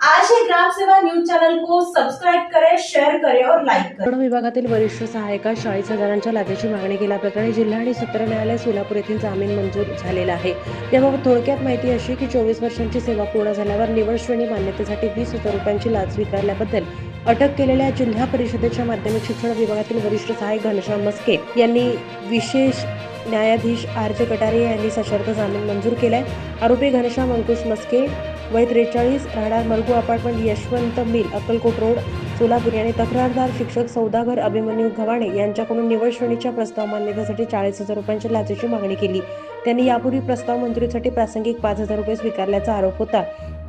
आज ही Gram Seva news channel को सब्सक्राइब करें शेअर करें और लाईक करें. विभागातील वरिष्ठ सहायका चाळीस हजारांच्या लाचेची मागणी केल्याप्रकरणी जिल्हा आणि सत्र न्यायालय सोलापूर येथील जामीन मंजूर झालेला आहे. याबाबत थोडक्यात माहिती अशी की चोवीस वर्षांची सेवा पूर्ण झाल्यावर निवड श्रेणी मान्यतेसाठी वीस हजार रुपयांची लाच स्वीकारल्याबद्दल अटक केलेल्या जिल्हा परिषदेच्या माध्यमिक शिक्षण विभागातील वरिष्ठ सहाय्यक घनश्याम मस्के यांनी विशेष न्यायाधीश आर जे कटारे यांनी सशर्त जामीन मंजूर केलाय. आरोपी घनश्याम अंकुश मस्के वय त्रेचाळीस राहणार Margu apartment Yashwant mill Akkalkot road Solapur यांनी तक्रारदार शिक्षक सौदागर अभिमन्यू घवाणे यांच्याकडून निवड श्रेणीच्या प्रस्ताव मान्यतेसाठी चाळीस हजार रुपयांच्या लाचेची मागणी केली. त्यांनी यापूर्वी प्रस्ताव मंजुरीसाठी प्रासंगिक पाच हजार रुपये स्वीकारल्याचा आरोप होता.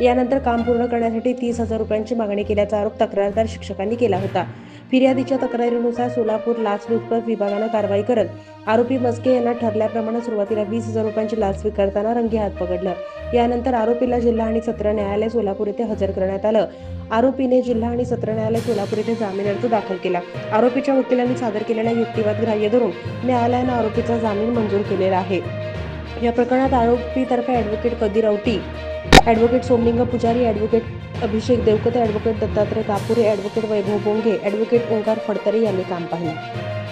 यानंतर काम पूर्ण करण्यासाठी तीस हजार रुपयांची मागणी केल्याचा आरोप तक्रारदार शिक्षकांनी केला होता. फिर्यादीच्या तक्रारीनुसार सोलापूर लाचलुचपत विभागानं कारवाई करत आरोपी मस्के यांना ठरल्याप्रमाणे सुरुवातीला वीस हजार रुपयांची लाच स्वीकारताना रंगे हात पकडलं. यानंतर आरोपीला जिल्हा आणि सत्र न्यायालय सोलापूर येथे हजर करण्यात आलं. आरोपीने जिल्हा आणि सत्र न्यायालय सोलापूर येथे जामीन अर्ज दाखल केला. आरोपीच्या वकिलांनी सादर केलेला युक्तिवाद ग्राह्य धरून न्यायालयानं आरोपीचा जामीन मंजूर केलेला आहे. या प्रकरणात आरोपीतर्फे advocate Kadir Auti advocate Somling Pujari advocate Abhishek Devkate advocate Dattatray Kapure advocate Vaibhav Bonge advocate Omkar Phadtare यांनी काम पाहिले.